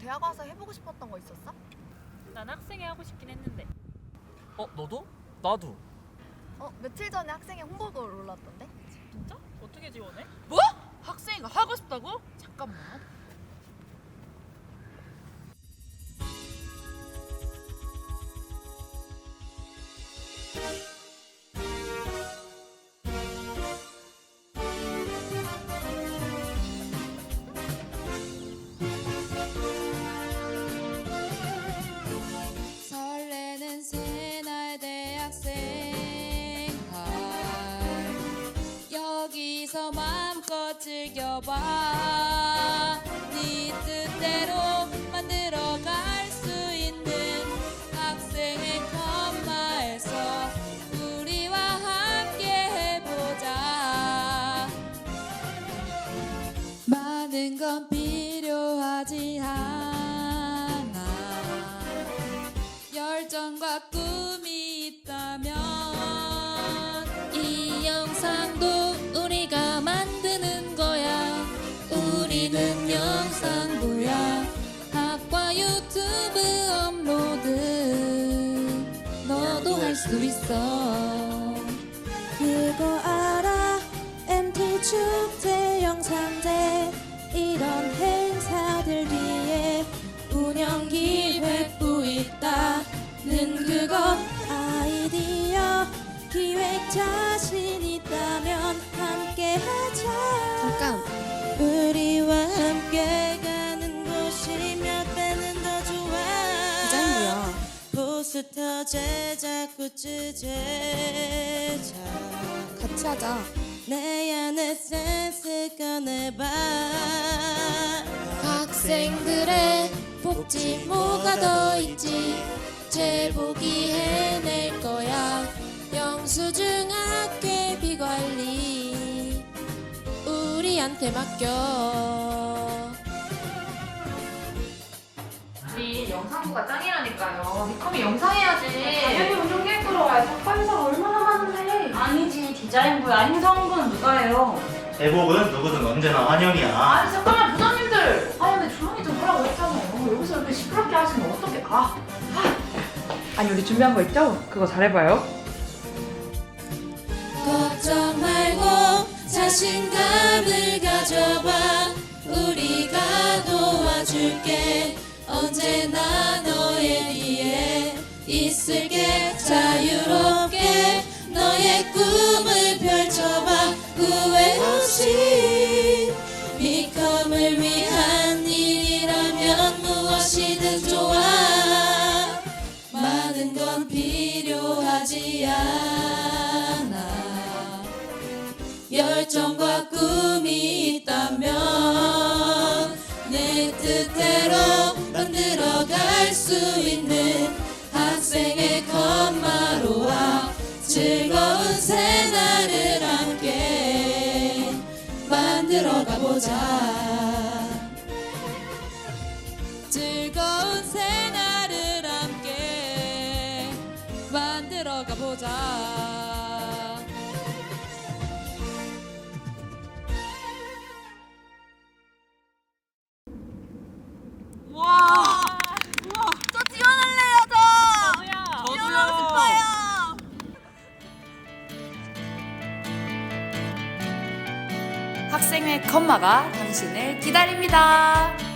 대학 와서 해보고 싶었던 거 있었어? 난 학생회 하고 싶긴 했는데 어 너도? 나도. 어 며칠 전에 학생회 홍보도 올랐던데? 진짜? 어떻게 지원해? 뭐? 학생이가 하고 싶다고? 잠깐만. 생 활. 여기서 마음껏 즐겨봐. 네 뜻대로 만들어갈 수 있는 학생의 컴마에서 우리와 함께 해보자. 많은 건 필요하지 않아. 열정과 꿈 수 있어. 그거 알아? MT 축제 영상제. 이런 행사들 뒤에 운영 기획부 있다는 그것 아이디어. 기획 자신 있다면 함께 하자. 잠깐 포스터 제작 굿즈 제작 같이 하자. 내 안에 센스 꺼내봐. 학생들의 복지 뭐가 더 있지? 제복이 해낼 거야. 영수증 학회 비관리. 우리한테 맡겨 영상부가 짱이라니까요. 미컴이 영상 해야지. 당연히 운영 계획으로 와야 작가회사가 얼마나 많은데. 아니지, 디자인부야. 행정부는 누가 해요? 대복은 누구든 언제나 환영이야. 아니, 잠깐만, 부장님들. 아니, 근데 조용히 좀 하라고 했잖아요. 여기서 이렇게 시끄럽게 하시면 어떡해. 아, 아니 우리 준비한 거 있죠? 그거 잘해봐요. 걱정 말고 자신감을 가져봐 우리가 도와줄게 언제나 너의 뒤에 있을게. 자유롭게 너의 꿈을 펼쳐봐. 후회 없이 미컴을 위한 일이라면 무엇이든 좋아. 많은 건 필요하지 않아. 열정과 꿈이 있다면 내 뜻대로 수 있는 학생의 컴마로와 즐거운 새날을 함께 만들어 가 보자 즐거운 새날을 함께 만들어 가 보자. 학생회 컴마가 당신을 기다립니다.